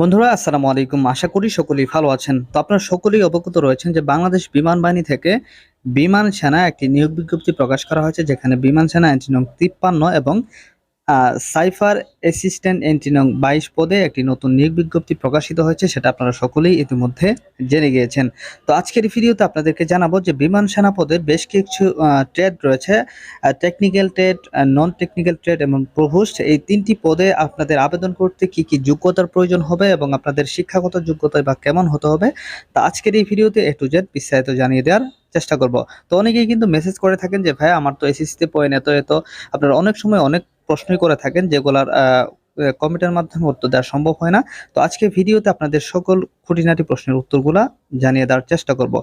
বন্ধুরা, আসসালামু আলাইকুম। আশা করি সকলেই ভালো আছেন। তো আপনারা সকলেই অবগত রয়েছেন যে বাংলাদেশ বিমান বাহিনী থেকে বিমান সেনা একটি নিয়োগ বিজ্ঞপ্তি প্রকাশ করা হয়েছে, যেখানে বিমান সেনা এন্ট্রি নং তিপ্পান্ন এবং সাইফার অ্যাসিস্ট্যান্ট এন্ট্রি নং বাইশ পদে একটি নতুন নিয়োগ বিজ্ঞপ্তি প্রকাশিত হয়েছে, সেটা আপনারা সকলেই ইতিমধ্যে জেনে গিয়েছেন। তো আজকের ভিডিওতে আপনাদেরকে জানাব যে বিমান সেনা পদের বেশ কিছু ট্রেড রয়েছে। Technical trade non technical trade এবং প্রভোস্ট এই তিনটি পদে আপনাদের আবেদন করতে কি কি যোগ্যতার প্রয়োজন হবে এবং আপনাদের শিক্ষাগত যোগ্যতা বা কেমন হতে হবে, তা আজকের এই ভিডিওতে এ টু জেড বিস্তারিত জানিয়ে দেওয়ার চেষ্টা করব। তো অনেকেই কিন্তু মেসেজ করে থাকেন যে, ভাই, আমার তো এসএসসিতে পয়েন্ট এত এত। আপনারা অনেক সময় অনেক প্রশ্নই করে থাকেন যেগুলার কমেন্টের মাধ্যমে উত্তর দেওয়া সম্ভব হয় না। তো আজকে ভিডিওতে আপনাদের সকল খুঁটিনাটি প্রশ্নের উত্তরগুলা জানিয়ে দেওয়ার চেষ্টা করব।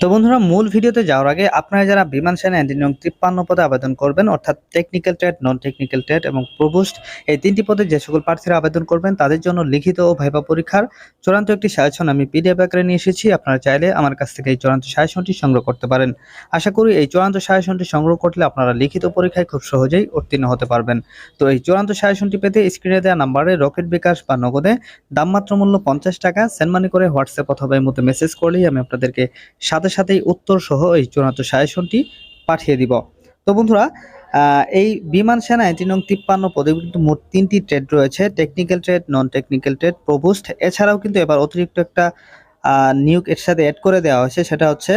তো বন্ধুরা, মূল ভিডিওতে যাওয়ার আগে আপনারা যারা বিমান সেনা ইঞ্জিনিয়ারিং তিপ্পান্ন পদে আবেদন করবেন, অর্থাৎ technical trade non technical trade এবং প্রবোস্ট এই তিনটি পদে যে সকল প্রার্থীরা আবেদন করবেন, তাদের জন্য লিখিত ও ভাইবা পরীক্ষার চূড়ান্ত একটি সাজেশন আমি পিডিএফ আকারে নিয়ে এসেছি। আপনারা চাইলে আমার কাছ থেকে এই চূড়ান্ত সাজেশনটি সংগ্রহ করতে পারেন। আশা করি এই চূড়ান্ত সাজেশনটি সংগ্রহ করলে আপনারা লিখিত পরীক্ষায় খুব সহজেই উত্তীর্ণ হতে পারবেন। তো এই চূড়ান্ত সাজেশনটি পেতে স্ক্রিনে দেওয়া নাম্বারে রকেট বিকাশ বা নগদে দামমাত্র মূল্য পঞ্চাশ টাকা সেন্ড মানি করে হোয়াটসঅ্যাপ অথবা এই মেসেজ করলেই আমি আপনাদেরকে সাথে সাথেই উত্তর সহ এই চূড়ান্ত সাজেশনটি পাঠিয়ে দিব। তো বন্ধুরা এই বিমান সেনায় তিন নং তিপ্পান্ন পদে কিন্তু মোট তিনটি ট্রেড রয়েছে technical trade non technical trade provost এছাড়াও কিন্তু এবার অতিরিক্ত একটা নিয়োগ এর সাথে অ্যাড করে দেওয়া হয়েছে, সেটা হচ্ছে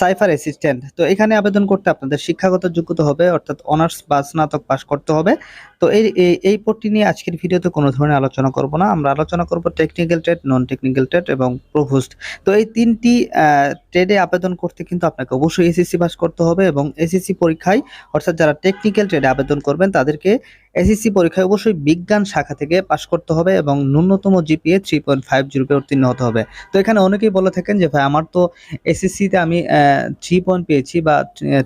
সাইফার অ্যাসিস্ট্যান্ট। তো এখানে আবেদন করতে আপনাদের শিক্ষাগত যোগ্যতা হবে, অর্থাৎ অনার্স বা স্নাতক পাস করতে হবে। তো এই, এই- পদটি নিয়ে আজকের ভিডিওতে কোনো ধরনের আলোচনা করব না। আমরা আলোচনা করব technical trade non technical trade এবং প্রভোস্ট তো এই তিনটি ট্রেডে আবেদন করতে কিন্তু আপনাকে অবশ্যই এসএসসি পাস করতে হবে এবং এসএসসি পরীক্ষায়, অর্থাৎ যারা টেকনিক্যাল ট্রেডে আবেদন করবেন, তাদেরকে এসএসসি পরীক্ষায় অবশ্যই বিজ্ঞান শাখা থেকে পাশ করতে হবে এবং ন্যূনতম জিপিএ থ্রি পয়েন্ট ফাইভ জিরোতে উত্তীর্ণ হতে হবে। তো এখানে অনেকেই বলে থাকেন যে, ভাই, আমার তো এসএসসিতে আমি থ্রি পয়েন্ট পেয়েছি বা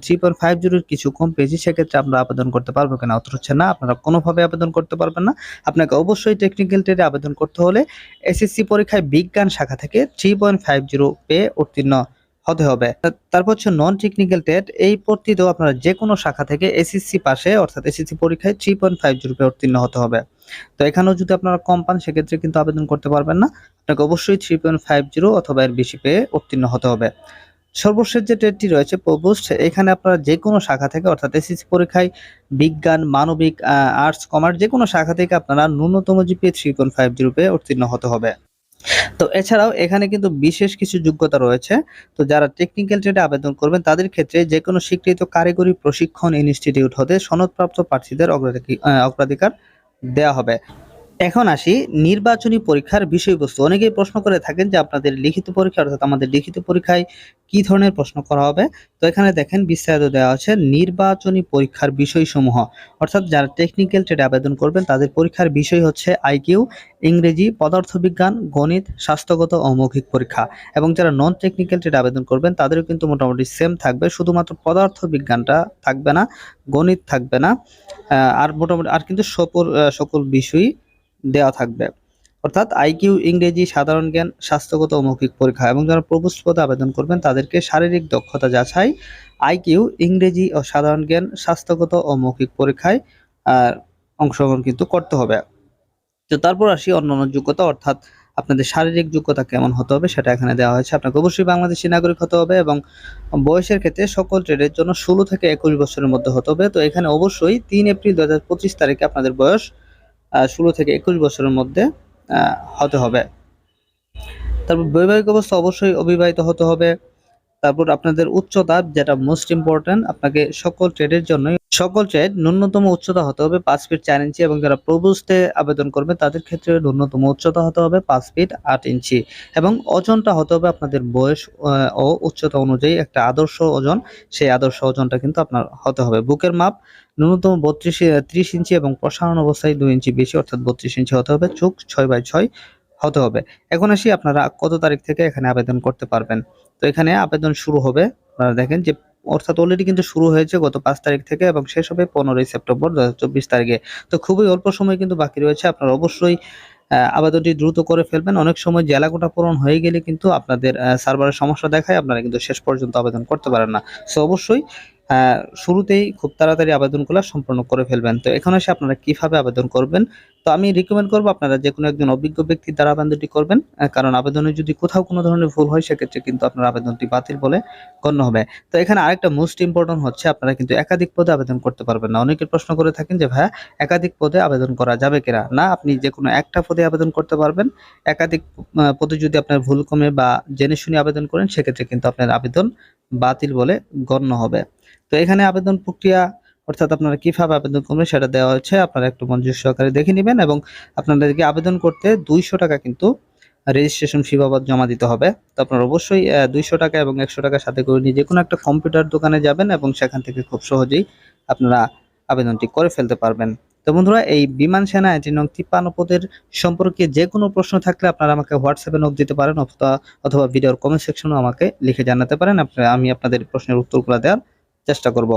থ্রি পয়েন্ট ফাইভ জিরোর কিছু কম পেয়েছি, সেক্ষেত্রে আমরা আবেদন করতে পারব কিনা? অত হচ্ছে, না, আপনারা কোনোভাবে আবেদন করতে পারবেন না। আপনাকে অবশ্যই টেকনিক্যাল ট্রেডে আবেদন করতে হলে এসএসসি পরীক্ষায় বিজ্ঞান শাখা থেকে থ্রি পয়েন্ট ফাইভ জিরো পেয়ে উত্তীর্ণ হতে হবে। তারপর হচ্ছে নন টেকনিক্যাল টেট এই পদটিতেও আপনারা যে কোনো শাখা থেকে এসএসসি পাশে অর্থাৎ এসএসসি পরীক্ষায় থ্রি পয়েন্ট ফাইভ জিরো উত্তীর্ণ হতে হবে। তো এখানেও যদি আপনারা কম পান, সেক্ষেত্রে কিন্তু আবেদন করতে পারবেন না। আপনাকে অবশ্যই থ্রি পয়েন্ট ফাইভ জিরো অথবা এর বেশি পেয়ে উত্তীর্ণ হতে হবে। সর্বশেষ যে ট্রেডটি রয়েছে প্রবোস্ট এখানে আপনারা যে কোনো শাখা থেকে, অর্থাৎ এসএসসি পরীক্ষায় বিজ্ঞান, মানবিক আর্টস কমার্স যে কোনো শাখা থেকে আপনারা ন্যূনতম GPA three point five zero উত্তীর্ণ হতে হবে। তো এছাড়াও এখানে কিন্তু বিশেষ কিছু যোগ্যতা রয়েছে। তো যারা টেকনিক্যাল ট্রেডে আবেদন করবেন, তাদের ক্ষেত্রে যে কোনো স্বীকৃত কারিগরি প্রশিক্ষণ ইনস্টিটিউট হতে সনদপ্রাপ্ত প্রার্থীদের অগ্রাধিকার দেওয়া হবে। এখন আসি নির্বাচনী পরীক্ষার বিষয়বস্তু। অনেকেই প্রশ্ন করে থাকেন যে আপনাদের লিখিত পরীক্ষা, অর্থাৎ আমাদের লিখিত পরীক্ষায় কি ধরনের প্রশ্ন করা হবে? তো এখানে দেখেন বিস্তারিত দেওয়া আছে, নির্বাচনী পরীক্ষার বিষয়সমূহ। অর্থাৎ যারা টেকনিক্যাল ট্রেডে আবেদন করবেন, তাদের পরীক্ষার বিষয় হচ্ছে আইকিউ ইংরেজি, পদার্থবিজ্ঞান, গণিত, স্বাস্থ্যগত ও মৌখিক পরীক্ষা। এবং যারা নন টেকনিক্যাল ট্রেডে আবেদন করবেন, তাদেরও কিন্তু মোটামুটি সেম থাকবে, শুধুমাত্র পদার্থবিজ্ঞানটা থাকবে না, গণিত থাকবে না আর মোটামুটি, আর কিন্তু সকল সকল বিষয়ই দেওয়া থাকবে। অর্থাৎ আইকিউ ইংরেজি সাধারণ জ্ঞান, স্বাস্থ্যগত মৌখিক পরীক্ষা এবং যারা প্রবোস্ট পদে আবেদন করবেন তাদেরকে শারীরিক দক্ষতা যাচাই আইকিউ ইংরেজি ও সাধারণ জ্ঞান, স্বাস্থ্যগত ও মৌখিক পরীক্ষায় অংশগ্রহণ কিন্তু করতে হবে। তো তারপর আসি অন্যান্য যোগ্যতা, অর্থাৎ আপনাদের শারীরিক যোগ্যতা কেমন হতে হবে সেটা এখানে দেওয়া হয়েছে। আপনাকে অবশ্যই বাংলাদেশি নাগরিক হতে হবে এবং বয়সের ক্ষেত্রে সকল ট্রেডের জন্য ষোলো থেকে একুশ বছরের মধ্যে হতে হবে। তো এখানে অবশ্যই তিন এপ্রিল দু তারিখে আপনাদের বয়স ষোলো থেকে একুশ বছরের মধ্যে হতে হবে। তারপর বৈবাহিক অবস্থা অবশ্যই অবিবাহিত হতে হবে। তারপর আপনাদের উচ্চতা যেটা মোস্ট ইম্পর্টেন্ট আপনাকে সকল ট্রেডের জন্য সকল ট্রেড ন্যূনতম উচ্চতা হতে হবে পাঁচ ফিট চার ইঞ্চি এবং যারা প্রবুস্টে আবেদন করবে, তাদের ক্ষেত্রে ন্যূনতম উচ্চতা হতে হবে পাঁচ ফিট আট ইঞ্চি এবং ওজনটা হতে হবে আপনাদের বয়স ও উচ্চতা অনুযায়ী একটা আদর্শ ওজন। সেই আদর্শ ওজনটা কিন্তু আপনার হতে হবে। বুকের মাপ ন্যূনতম বত্রিশ ত্রিশ ইঞ্চি এবং প্রসারণ অবস্থায় দুই ইঞ্চি বেশি, অর্থাৎ বত্রিশ ইঞ্চি হতে হবে, চোখ ছয় বাই ছয় হতে হবে। এখন আসি আপনারা কত তারিখ থেকে এখানে আবেদন করতে পারবেন। তো এখানে আবেদন শুরু হবে। আপনারা দেখেন যে অর্থাৎ অলরেডি কিন্তু শুরু হয়েছে গত পাঁচ তারিখ থেকে এবং শেষ হবে পনেরোই সেপ্টেম্বর দু হাজার চব্বিশ তারিখে। তো খুবই অল্প সময় কিন্তু বাকি রয়েছে, আপনারা অবশ্যই আবেদনটি দ্রুত করে ফেলবেন। অনেক সময় জেলা কোটা পূরণ হয়ে গেলে কিন্তু আপনাদের সার্ভারের সমস্যা দেখায়, আপনারা কিন্তু শেষ পর্যন্ত আবেদন করতে পারেন না। সো অবশ্যই শুরুতেই খুব তাড়াতাড়ি আবেদনগুলো সম্পন্ন করে ফেলবেন। তো এখানে এসে আপনারা কীভাবে আবেদন করবেন? তো আমি রিকমেন্ড করব আপনারা যে কোনো একজন অভিজ্ঞ ব্যক্তির দ্বারা আবেদনটি করবেন। কারণ আবেদনে যদি কোথাও কোনো ধরনের ভুল হয়, সেক্ষেত্রে কিন্তু আপনার আবেদনটি বাতিল বলে গণ্য হবে। তো এখানে আরেকটা মোস্ট ইম্পর্টেন্ট হচ্ছে, আপনারা কিন্তু একাধিক পদে আবেদন করতে পারবেন না। অনেকে প্রশ্ন করে থাকেন যে, ভাইয়া, একাধিক পদে আবেদন করা যাবে কিনা? না, আপনি যে কোনো একটা পদে আবেদন করতে পারবেন। একাধিক পদে যদি আপনার ভুল কমে বা জেনে শুনে আবেদন করেন, সেক্ষেত্রে কিন্তু আপনার আবেদন বাতিল বলে গণ্য হবে। তো এখানে আবেদন প্রক্রিয়া অর্থাৎ আপনারা কীভাবে আবেদন করবেন সেটা দেওয়া হচ্ছে আপনারা একটু মনোযোগ সহকারে দেখে নেবেন এবং আপনাদেরকে আবেদন করতে দুইশো টাকা কিন্তু রেজিস্ট্রেশন ফি বাবদ জমা দিতে হবে। তো আপনারা অবশ্যই দুইশো টাকা এবং একশো টাকা সাথে করে নিয়ে যে কোনো একটা কম্পিউটার দোকানে যাবেন এবং সেখান থেকে খুব সহজেই আপনারা আবেদনটি করে ফেলতে পারবেন। তো বন্ধুরা, এই বিমান সেনা এটি নং তিপ্পান্ন পদের সম্পর্কে যে কোনো প্রশ্ন থাকলে আপনারা আমাকে হোয়াটসঅ্যাপে নোট দিতে পারেন অথবা অথবা ভিডিওর কমেন্ট সেকশনেও আমাকে লিখে জানাতে পারেন। আমি আপনাদের প্রশ্নের উত্তরগুলো দেওয়ার চেষ্টা করব।